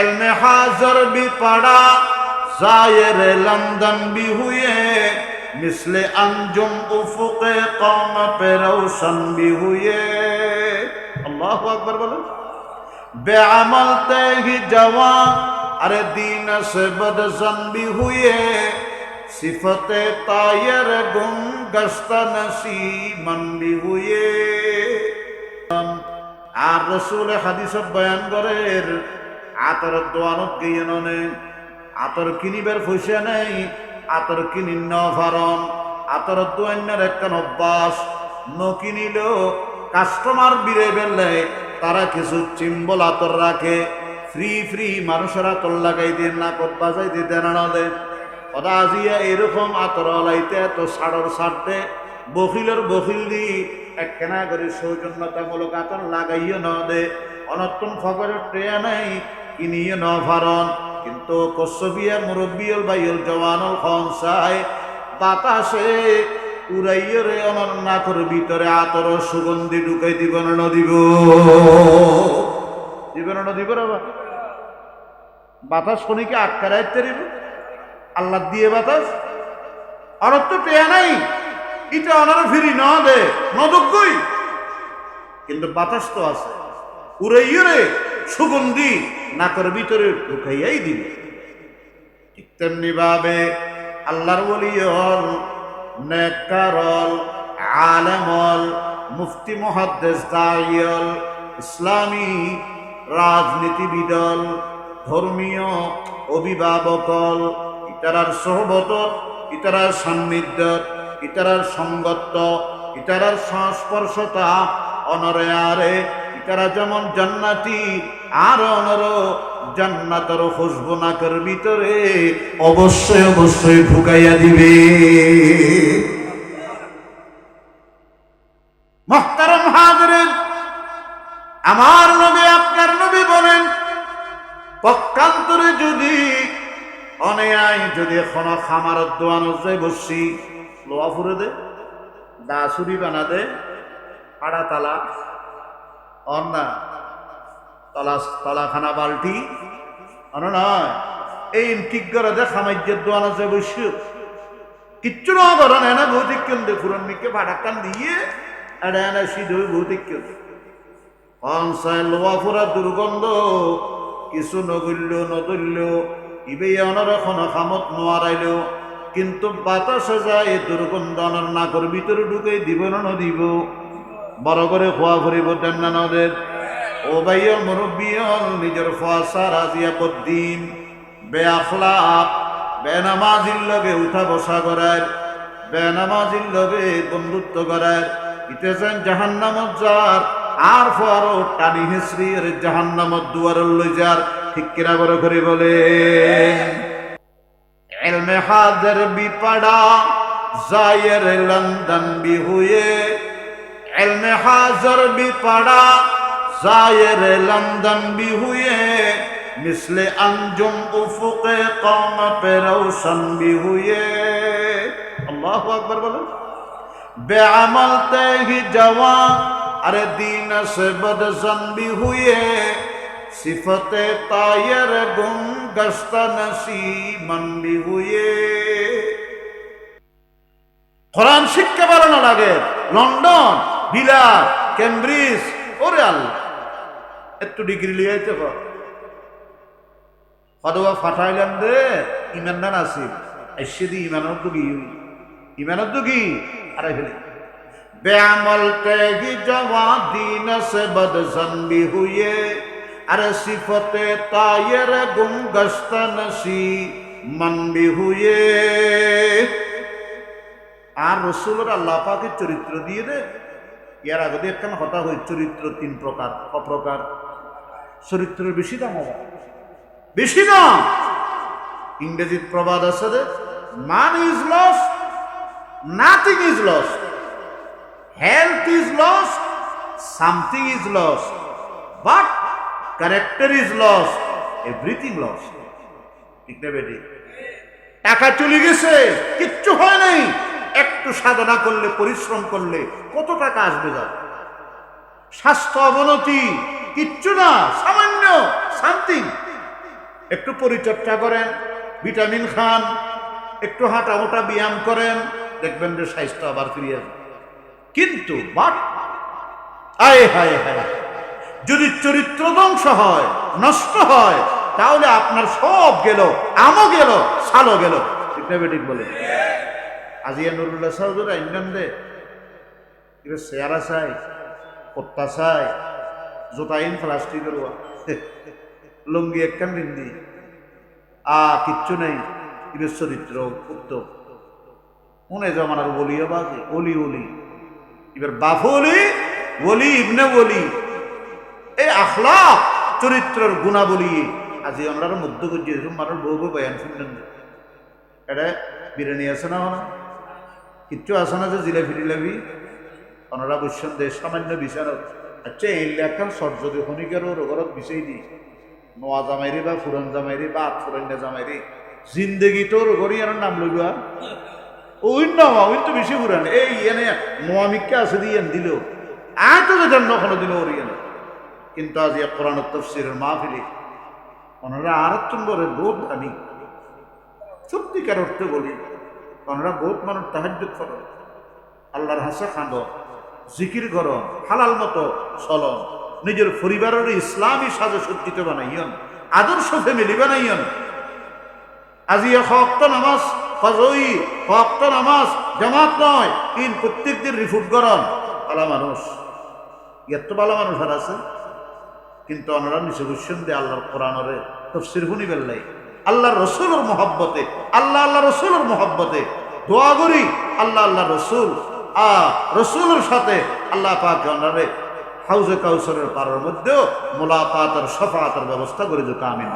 এলমে হাজর বি পাড়া জায়ের হুয়ে মিসলে আঞ্জুম উফুকে কম পে রৌশন বি হুয়ে আল্লাহ আকবর বলেন। বেআমল হি জওয়া, আরে দিন সে বদজন বি হুয়ে সিফতে তায়ের গুম গস্ত নসিমন বি হুয়ে আর রসুল হাদিস বয়ান করে আতর দোয়ানত গিয়ে ননে। আতর কিনিবার পয়সা নেই, আতর কিনি ফারন আতর দোয়ান্যার একটা অভ্যাস, ন কিনিলেও কাস্টমার বিরে বেললে তারা কিছু চিম্বল আতর রাখে। ফ্রি ফ্রি, মানুষের আতর লাগাই দিয়ে না কত বাজাই দিতে না দে ওরা আজিয়া এরকম আতর লাইতে এত সাড়র সারতে বকিলের বকিল দি এক একখানা করে সৌজন্যতামূলক আতর লাগাইও ন দে অনত্তম খবরের ট্রেয়া নাই কিনিয়ে ন কিন্তু কশ্যবিয়া মুরব্বিয়ল বাইয়ল জওয়ানল খনসায় বাতাসে উড়াইয়ে রে অনর নাকর ভিতরে আতর সুগন্ধি ঢুকাই দিব না দিব দিব না দিব রে বা? বাতাস শনিকে আটকারাই তেরিব আল্লাহ দিয়ে বাতাস? অরত তো পেয়া নাই। এটা অনার ফিরি ন দে নদকই কিন্তু বাতাস তো আছে। উড়াইয়ে সুগন্ধি নাকের ভিতরে ঢুকাইয়াই দিবে ঠিক তেমনি ভাবে আল্লাহর বলিয়ল নেকারল আলেমল, মুফতি মহাদ্দেশ দাইয়ল ইসলামী রাজনীতিবিদল, ধর্মীয় অভিভাবকল, ইতারার সহবত, ইতারার সান্নিধ্য, ইতারার সঙ্গত্ব, ইতারার সংস্পর্শতা, অনরে আরে ইতারা যেমন জান্নাতি, আর অনর জান্নাতর খুশবু নাকের ভিতরে অবশ্যই অবশ্যই ঢুকাইয়া দিবে। মহতারম হাজরেন, আমার নবী আপনার নবী বলেন, পক্ষান্তরে যদি অনেয়াই যদি এখন খামারত দোয়ানো যায় বসছি, লোয়া ফুরে দে দাসুরি বানা দে আড়া অন্না, তলা, তলাখানা বালটি অন নয় এই ঠিক করে দে সামাজ্যের দোয়ানো যায় বসছি কিচ্ছু না করেন এনে ভৌতিক কেন্দ্র ফুরন মিকে ভাড়াকান দিয়ে এটা এনে সিধ ভৌতিক কেন্দ্র। কনসাই লোয়া ফুরা দুর্গন্ধ, কিছু নগল্য নদল্য ইবে অনর এখন খামত নোয়ারাইল। কিন্তু বাতাসে যায় দুর্গন্ধ অনর নাকর ভিতরে ঢুকে দিব না নদিব। বড় করে খোয়া ফুরিব টেমনানদের ও বাইয়ল মুরব্বিয়ল, নিজের ফোয়াশা রাজিয়া বে বেআলা বেনামাজির লগে উঠা বসা করার, বেনামাজির লগে বন্ধুত্ব করার। ইতেছেন জাহান্নামত যার, আর ফর টানি হেসরির জাহান্নামত দুয়ার লই যার। ঠিক কিনা বড় করে বলে এলমে হাজার বিপাড়া, জায়ের লন্দন বিহুয়ে এলমে হাজর বি পাড়া জায়ের লন্দন বি হুয়ে মিসলে আঞ্জুম উফুকে কম পেরৌসন বি হুয়ে আল্লাহ আকবর বলেন। বেআমল দিন সে বদজন বি হুয়ে সিফতে তায়ের গুম গস্ত নসিমন বি হুয়ে কোরআন শিক্ষা বাড়ানো লাগে লন্ডন ভিলা ক্যামব্রিজ ওরে আল্লাহ। একটু ডিগ্রি লিয়াইতে আইতে পার অথবা ফাটাইলেন রে ইমান না আসিফ এসে দি ইমানের তো কি ইমানের আরে ফেলে। বেআমল তেগি জওয়া দিন সে বদজন্দি হুয়ে আরে সিফতে তায়ের গুম হুয়ে আর রসুলের আল্লাহ চরিত্র দিয়ে দে ইয়ার আগে দিয়ে একখানা হতা হই, চরিত্র তিন প্রকার। অপ্রকার চরিত্রের বেশি দাম হবে বেশি দাম! ইংরেজির প্রবাদ আছে the man is lost nothing is lost health is lost something is lost but character is lost everything lost ঠিক না বেটি? টাকা চলে গেছে, কিচ্ছু সাধনা করলে, পরিশ্রম করলে কত টাকা আসবে যা স্বাস্থ্য অবনতি কিচ্ছু না, সামান্য সামথিং একটু পরিচর্যা করেন, ভিটামিন খান, একটু হাঁটা মোটা ব্যায়াম করেন, দেখবেন যে স্বাস্থ্য আবার ফিরিয়ে কিন্তু বাট, আয় হায় হায়, যদি চরিত্র ধ্বংস হয়, নষ্ট হয়, তাহলে আপনার সব গেল, আমও গেল, সালও গেল। ঠিক বলে? আজিয়া নুরুল্লাহ সাহুদুর ইন্ডিয়ান দে এবার চেয়ারা চাই পত্তা চাই জোতাইন প্লাস্টিকের ওয়া লুঙ্গি একখান বিন্দি আ, কিচ্ছু নেই এবার চরিত্র উত্তম। মনে জমানার বলিও বাজে অলি অলি এবার বাফু অলি বলি ইবনে বলি এই আখলা চরিত্রের গুণাবলী আজি আমরা মধ্য করছি মানুষ বউ বয়ান শুনলেন। এটা বিরিয়ানি আছে না কিচ্ছু আছে না যে জিলাপি টিলাপি ওনারা বসছেন দেশ সামান্য বিচারক। আচ্ছা এই লেখার সর্য খনিকের ওর ঘরত বিচাই দি, নোয়া জামাইরে বা ফুরন জামাইরে বা আত ফুরন্যা জামাইরে জিন্দেগি তোর ঘরি আর নাম লইবা ওই না ওই তো বেশি পুরান এই, এনে নোয়ামিককে আছে দিয়ে দিল এত যে জন্য কোনো দিন ওর ইয়ে না। কিন্তু আজ ইয়া কোরআন তফসিরের মাহফিলে ওনারা আর নম্বরের বোধ দামি সত্যিকার অর্থে বলি ওনারা বহুত মানুষ তাহাজ্য করো আল্লাহর হাসা খাঁদ জিকির কর হালাল মতো চলন। নিজের পরিবারের ইসলামী সাজে সজ্জিত বানাইয়ন। আদর্শ ফ্যামিলি বানাইয়ন। আজি হক্ত নামাজ ফজই হক্ত নামাজ, জামাত নয় ইন প্রত্যেক দিন রিফুট করন ভালো মানুষ। এত ভালো মানুষ আর আছে। কিন্তু ওনারা নিচে বুঝছেন যে আল্লাহর কোরআনরে তফসির শুনি বেল্লাই আল্লাহর রসুলের মহব্বতে, আল্লাহ আল্লাহ রসুলের মহব্বতে। দোয়া করি, আল্লাহ আল্লাহ রসুল, আ, রসুলের সাথে আল্লাহ পাক হাউজে কাউসরের পাড়ার মধ্যেও মোলাকাত আর সফাতের ব্যবস্থা করে যে আমিন।